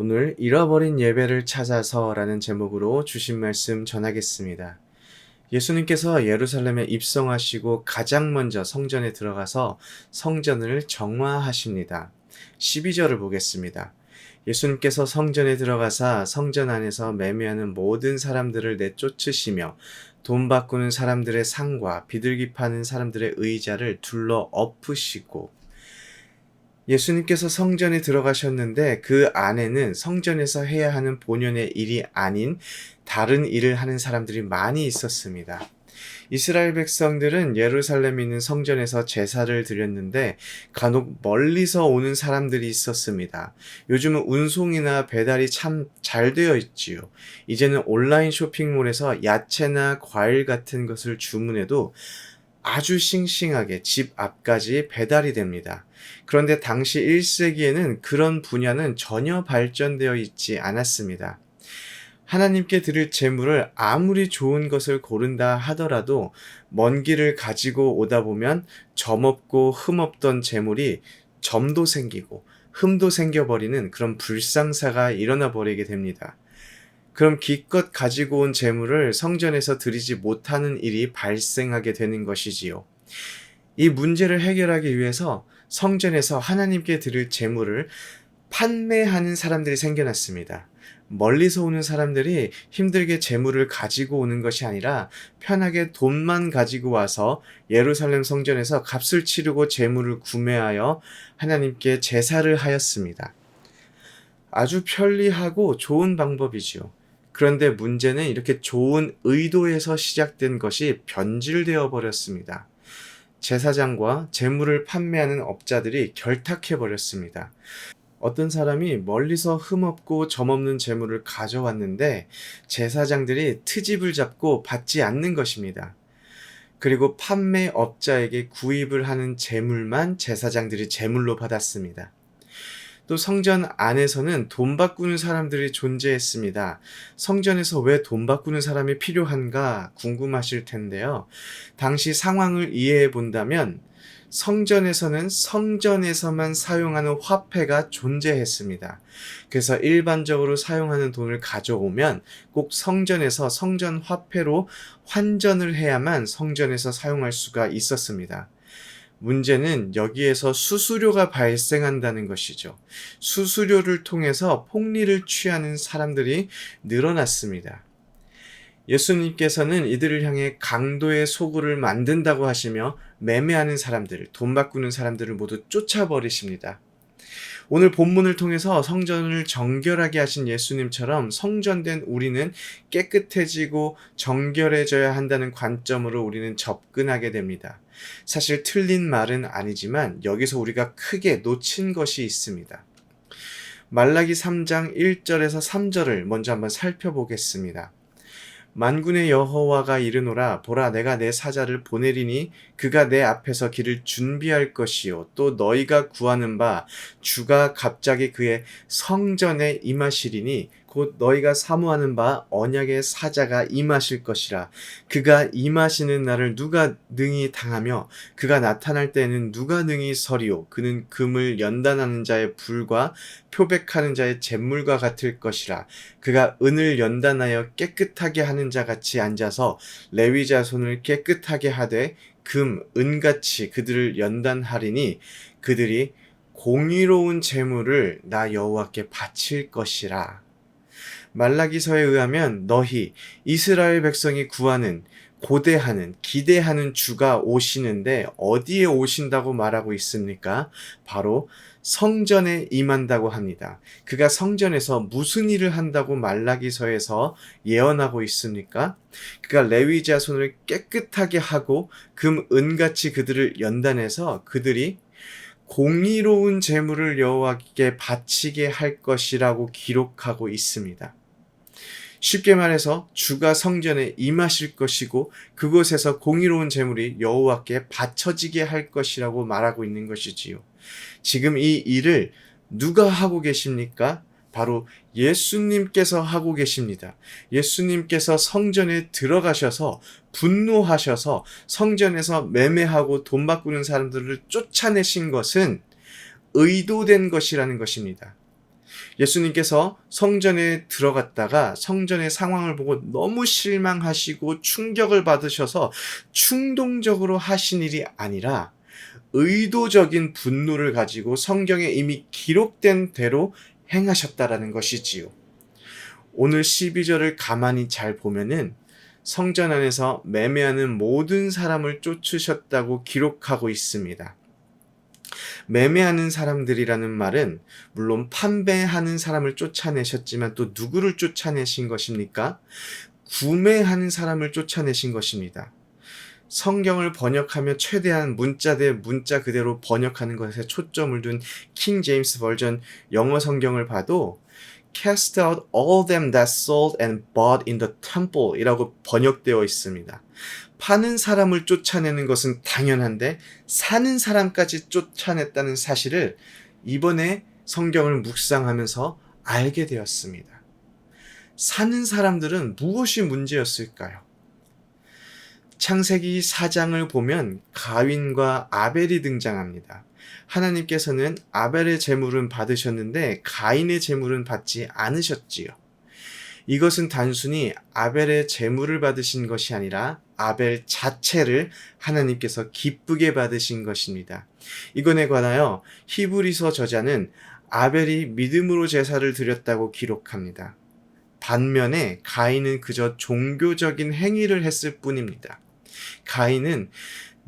오늘 잃어버린 예배를 찾아서라는 제목으로 주신 말씀 전하겠습니다. 예수님께서 예루살렘에 입성하시고 가장 먼저 성전에 들어가서 성전을 정화하십니다. 12절을 보겠습니다. 예수님께서 성전에 들어가사 성전 안에서 매매하는 모든 사람들을 내쫓으시며 돈 바꾸는 사람들의 상과 비둘기 파는 사람들의 의자를 둘러 엎으시고 예수님께서 성전에 들어가셨는데 그 안에는 성전에서 해야 하는 본연의 일이 아닌 다른 일을 하는 사람들이 많이 있었습니다. 이스라엘 백성들은 예루살렘에 있는 성전에서 제사를 드렸는데 간혹 멀리서 오는 사람들이 있었습니다. 요즘은 운송이나 배달이 참 잘 되어 있지요. 이제는 온라인 쇼핑몰에서 야채나 과일 같은 것을 주문해도 아주 싱싱하게 집 앞까지 배달이 됩니다. 그런데 당시 1세기에는 그런 분야는 전혀 발전되어 있지 않았습니다. 하나님께 드릴 재물을 아무리 좋은 것을 고른다 하더라도 먼 길을 가지고 오다 보면 점없고 흠없던 재물이 점도 생기고 흠도 생겨버리는 그런 불상사가 일어나 버리게 됩니다. 그럼 기껏 가지고 온 재물을 성전에서 드리지 못하는 일이 발생하게 되는 것이지요. 이 문제를 해결하기 위해서 성전에서 하나님께 드릴 재물을 판매하는 사람들이 생겨났습니다. 멀리서 오는 사람들이 힘들게 재물을 가지고 오는 것이 아니라 편하게 돈만 가지고 와서 예루살렘 성전에서 값을 치르고 재물을 구매하여 하나님께 제사를 하였습니다. 아주 편리하고 좋은 방법이지요. 그런데 문제는 이렇게 좋은 의도에서 시작된 것이 변질되어 버렸습니다. 제사장과 재물을 판매하는 업자들이 결탁해 버렸습니다. 어떤 사람이 멀리서 흠없고 점없는 재물을 가져왔는데 제사장들이 트집을 잡고 받지 않는 것입니다. 그리고 판매업자에게 구입을 하는 재물만 제사장들이 재물로 받았습니다. 또 성전 안에서는 돈 바꾸는 사람들이 존재했습니다. 성전에서 왜 돈 바꾸는 사람이 필요한가 궁금하실 텐데요. 당시 상황을 이해해 본다면 성전에서는 성전에서만 사용하는 화폐가 존재했습니다. 그래서 일반적으로 사용하는 돈을 가져오면 꼭 성전에서 성전 화폐로 환전을 해야만 성전에서 사용할 수가 있었습니다. 문제는 여기에서 수수료가 발생한다는 것이죠. 수수료를 통해서 폭리를 취하는 사람들이 늘어났습니다. 예수님께서는 이들을 향해 강도의 소굴을 만든다고 하시며 매매하는 사람들, 돈 바꾸는 사람들을 모두 쫓아버리십니다. 오늘 본문을 통해서 성전을 정결하게 하신 예수님처럼 성전된 우리는 깨끗해지고 정결해져야 한다는 관점으로 우리는 접근하게 됩니다. 사실 틀린 말은 아니지만 여기서 우리가 크게 놓친 것이 있습니다. 말라기 3장 1절에서 3절을 먼저 한번 살펴보겠습니다. 만군의 여호와가 이르노라 보라 내가 내 사자를 보내리니 그가 내 앞에서 길을 준비할 것이요. 또 너희가 구하는 바 주가 갑자기 그의 성전에 임하시리니 곧 너희가 사모하는 바 언약의 사자가 임하실 것이라. 그가 임하시는 날을 누가 능히 당하며 그가 나타날 때에는 누가 능히 서리오 그는 금을 연단하는 자의 불과 표백하는 자의 잿물과 같을 것이라. 그가 은을 연단하여 깨끗하게 하는 자 같이 앉아서 레위 자손을 깨끗하게 하되 금 은같이 그들을 연단하리니 그들이 공의로운 재물을 나 여호와께 바칠 것이라 말라기서에 의하면 너희 이스라엘 백성이 구하는 고대하는 기대하는 주가 오시는데 어디에 오신다고 말하고 있습니까? 바로 성전에 임한다고 합니다. 그가 성전에서 무슨 일을 한다고 말라기서에서 예언하고 있습니까? 그가 레위 자손을 깨끗하게 하고 금 은같이 그들을 연단해서 그들이 공의로운 재물을 여호와께 바치게 할 것이라고 기록하고 있습니다. 쉽게 말해서 주가 성전에 임하실 것이고 그곳에서 공의로운 재물이 여호와께 바쳐지게 할 것이라고 말하고 있는 것이지요. 지금 이 일을 누가 하고 계십니까? 바로 예수님께서 하고 계십니다. 예수님께서 성전에 들어가셔서 분노하셔서 성전에서 매매하고 돈 바꾸는 사람들을 쫓아내신 것은 의도된 것이라는 것입니다. 예수님께서 성전에 들어갔다가 성전의 상황을 보고 너무 실망하시고 충격을 받으셔서 충동적으로 하신 일이 아니라 의도적인 분노를 가지고 성경에 이미 기록된 대로 행하셨다라는 것이지요. 오늘 12절을 가만히 잘 보면은 성전 안에서 매매하는 모든 사람을 쫓으셨다고 기록하고 있습니다. 매매하는 사람들이라는 말은 물론 판매하는 사람을 쫓아내셨지만 또 누구를 쫓아내신 것입니까? 구매하는 사람을 쫓아내신 것입니다. 성경을 번역하며 최대한 문자 대 문자 그대로 번역하는 것에 초점을 둔 킹 제임스 버전 영어 성경을 봐도 cast out all them that sold and bought in the temple 이라고 번역되어 있습니다. 파는 사람을 쫓아내는 것은 당연한데 사는 사람까지 쫓아냈다는 사실을 이번에 성경을 묵상하면서 알게 되었습니다. 사는 사람들은 무엇이 문제였을까요? 창세기 4장을 보면 가윈과 아벨이 등장합니다. 하나님께서는 아벨의 재물은 받으셨는데 가인의 재물은 받지 않으셨지요. 이것은 단순히 아벨의 재물을 받으신 것이 아니라 아벨 자체를 하나님께서 기쁘게 받으신 것입니다. 이건에 관하여 히브리서 저자는 아벨이 믿음으로 제사를 드렸다고 기록합니다. 반면에 가인은 그저 종교적인 행위를 했을 뿐입니다. 가인은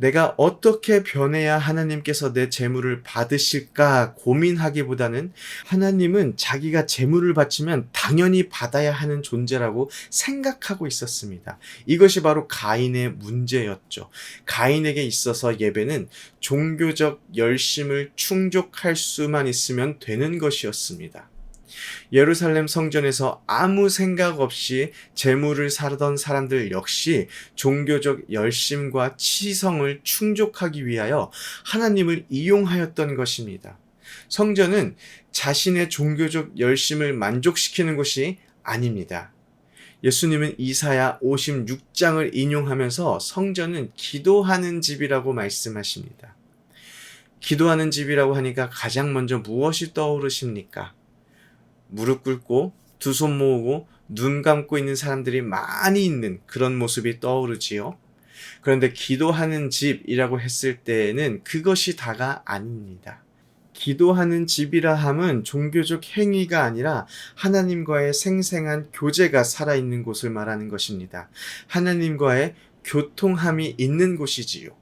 내가 어떻게 변해야 하나님께서 내 재물을 받으실까 고민하기보다는 하나님은 자기가 재물을 바치면 당연히 받아야 하는 존재라고 생각하고 있었습니다. 이것이 바로 가인의 문제였죠. 가인에게 있어서 예배는 종교적 열심을 충족할 수만 있으면 되는 것이었습니다. 예루살렘 성전에서 아무 생각 없이 재물을 사던 사람들 역시 종교적 열심과 치성을 충족하기 위하여 하나님을 이용하였던 것입니다. 성전은 자신의 종교적 열심을 만족시키는 것이 아닙니다. 예수님은 이사야 56장을 인용하면서 성전은 기도하는 집이라고 말씀하십니다. 기도하는 집이라고 하니까 가장 먼저 무엇이 떠오르십니까? 무릎 꿇고 두 손 모으고 눈 감고 있는 사람들이 많이 있는 그런 모습이 떠오르지요. 그런데 기도하는 집이라고 했을 때에는 그것이 다가 아닙니다. 기도하는 집이라 함은 종교적 행위가 아니라 하나님과의 생생한 교제가 살아있는 곳을 말하는 것입니다. 하나님과의 교통함이 있는 곳이지요.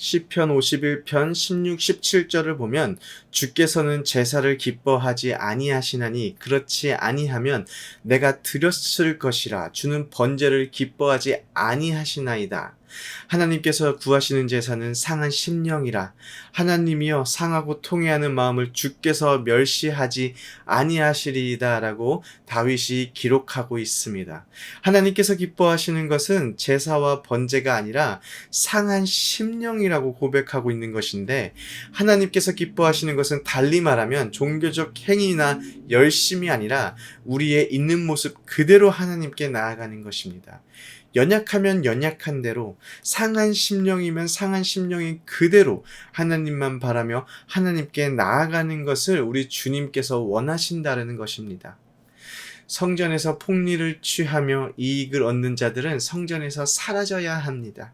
시편 51편 16, 17절을 보면 주께서는 제사를 기뻐하지 아니하시나니 그렇지 아니하면 내가 드렸을 것이라 주는 번제를 기뻐하지 아니하시나이다. 하나님께서 구하시는 제사는 상한 심령이라 하나님이여 상하고 통해하는 마음을 주께서 멸시하지 아니하시리이다라고 다윗이 기록하고 있습니다. 하나님께서 기뻐하시는 것은 제사와 번제가 아니라 상한 심령이라고 고백하고 있는 것인데 하나님께서 기뻐하시는 것은 달리 말하면 종교적 행위나 열심이 아니라 우리의 있는 모습 그대로 하나님께 나아가는 것입니다. 연약하면 연약한 대로 상한 심령이면 상한 심령인 그대로 하나님만 바라며 하나님께 나아가는 것을 우리 주님께서 원하신다는 것입니다. 성전에서 폭리를 취하며 이익을 얻는 자들은 성전에서 사라져야 합니다.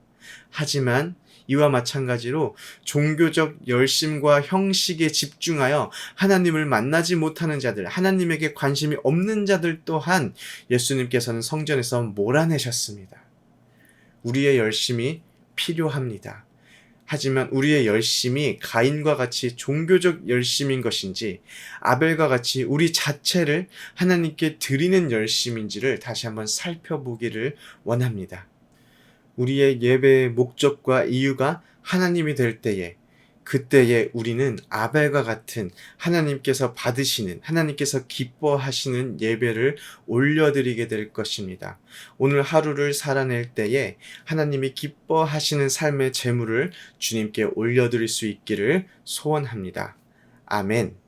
하지만 이와 마찬가지로 종교적 열심과 형식에 집중하여 하나님을 만나지 못하는 자들, 하나님에게 관심이 없는 자들 또한 예수님께서는 성전에서 몰아내셨습니다. 우리의 열심이 필요합니다. 하지만 우리의 열심이 가인과 같이 종교적 열심인 것인지 아벨과 같이 우리 자체를 하나님께 드리는 열심인지를 다시 한번 살펴보기를 원합니다. 우리의 예배의 목적과 이유가 하나님이 될 때에 그때에 우리는 아벨과 같은 하나님께서 받으시는 하나님께서 기뻐하시는 예배를 올려드리게 될 것입니다. 오늘 하루를 살아낼 때에 하나님이 기뻐하시는 삶의 재물을 주님께 올려드릴 수 있기를 소원합니다. 아멘.